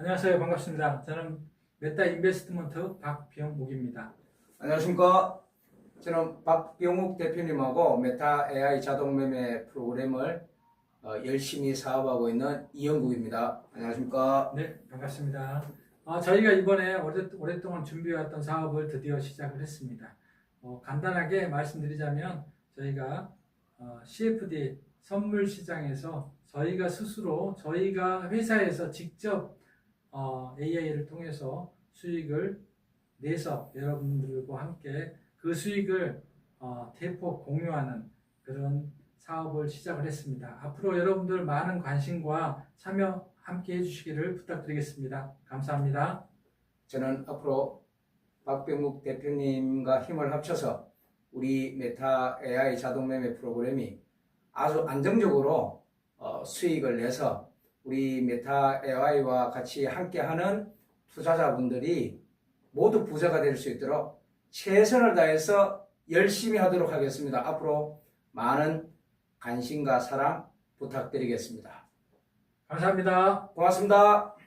안녕하세요. 반갑습니다. 저는 메타 인베스트먼트 박병욱입니다. 안녕하십니까. 저는 박병욱 대표님하고 메타 AI 자동 매매 프로그램을 어, 열심히 사업하고 있는 이영국입니다. 안녕하십니까. 네, 반갑습니다. 어, 저희가 이번에 오랫, 오랫동안 준비해왔던 사업을 드디어 시작을 했습니다. 어, 간단하게 말씀드리자면 저희가 어, CFD 선물 시장에서 저희가 스스로 저희가 회사에서 직접 어, AI를 통해서 수익을 내서 여러분들과 함께 그 수익을 어, 대폭 공유하는 그런 사업을 시작을 했습니다. 앞으로 여러분들 많은 관심과 참여 함께 해주시기를 부탁드리겠습니다. 감사합니다. 저는 앞으로 박병욱 대표님과 힘을 합쳐서 우리 메타 AI 자동 매매 프로그램이 아주 안정적으로 어, 수익을 내서 우리 메타 AI와 같이 함께하는 투자자분들이 모두 부자가 될 수 있도록 최선을 다해서 열심히 하도록 하겠습니다. 앞으로 많은 관심과 사랑 부탁드리겠습니다. 감사합니다. 고맙습니다.